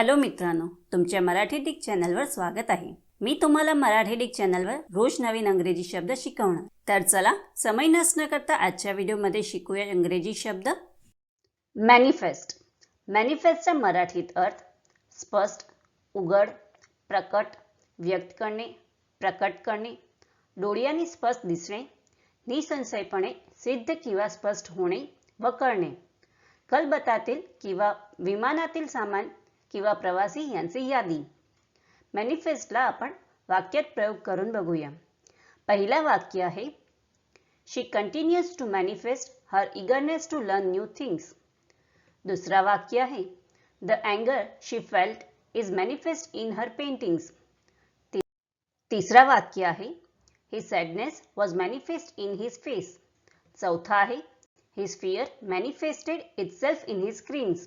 Hello मित्रांनो तुमच्या Marathi Dick चॅनलवर स्वागत आहे. मी तुम्हाला मराठी डिक चॅनलवर रोज नवीन अंग्रेजी शब्द शिकवणार. तर चला समय नसणं करता आजच्या व्हिडिओमध्ये शिकूया इंग्रजी शब्द. मॅनिफेस्ट. मॅनिफेस्टचा मराठीत अर्थ स्पष्ट उघड प्रकट व्यक्त करणे प्रकट करणे डोळ्यांनी स्पष्ट दिसणे निसंशयपणे सिद्ध किंवा स्पष्ट होणे व करणे. कलबतातील किंवा विमानातील सामान किंवा प्रवासी यांची यादी. मॅनिफेस्टला आपण वाक्यात प्रयोग करून बघूया. पहिला वाक्य आहे she continues to manifest her eagerness to learn new things दुसरा वाक्य आहे the अँगर she felt is manifest in her paintings तिसरा वाक्य ही sadness was manifest in his face चौथा आहे his fear manifested itself in his screens